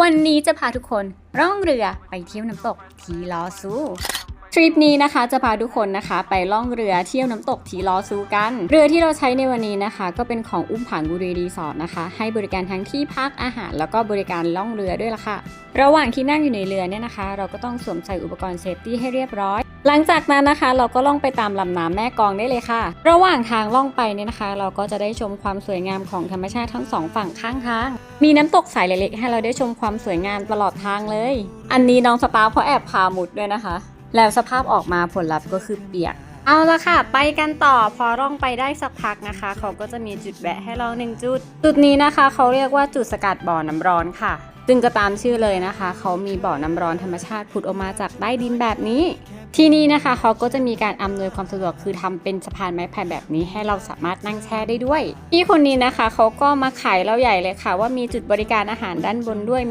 วันนี้จะพาทุกคนร่องเรือไปเที่ยวน้ำตกทีลอซูทริปนี้นะคะจะพาทุกคนนะคะ ไปล่องเรือเที่ยวน้ำตกทีลอซูกัน เรือที่เราใช้ในวันนี้นะคะ ก็เป็นของอุ้มผางบุรีรีสอร์ทนะคะ ให้บริการทั้งที่พักอาหาร แล้วก็บริการล่องเรือด้วยล่ะค่ะ ระหว่างที่นั่งอยู่ในเรือเนี่ยนะคะ เราก็ต้องสวมใส่อุปกรณ์เซฟตี้ให้เรียบร้อย หลังจากนั้นนะคะ เราก็ล่องไปตามลำน้ำแม่กองได้เลยค่ะ ระหว่างทางล่องไปเนี่ยนะคะ เราก็จะได้ชมความสวยงามของธรรมชาติทั้งสองฝั่งข้างทาง มีน้ำตกสายเล็กๆให้เราได้ชมความสวยงามตลอดทางเลย อันนี้น้องสตาร์เขาแอบพามุดด้วยนะคะ แล้วสภาพออกมาผลลัพธ์ก็คือเปียกเอาละค่ะ ไปกันต่อพอร่องไปได้สักพักนะคะ เขาก็จะมีจุดแวะให้เราหนึ่งจุด จุดนี้นะคะ เขาเรียกว่าจุดสกัดบ่อน้ำร้อนค่ะ ซึ่งก็ตามชื่อเลยนะคะ เขามีบ่อน้ำร้อนธรรมชาติผุดออกมาจากใต้ดินแบบนี้ ที่นี่นะคะเขาก็จะมีการอำนวยความสะดวกคือทำเป็นสะพานไม้ไผ่แบบนี้ให้เราสามารถนั่งแช่ได้ด้วยพี่คนนี้นะคะเขาก็มาขายเราใหญ่เลยค่ะ ว่ามีจุดบริการอาหารด้านบนด้วย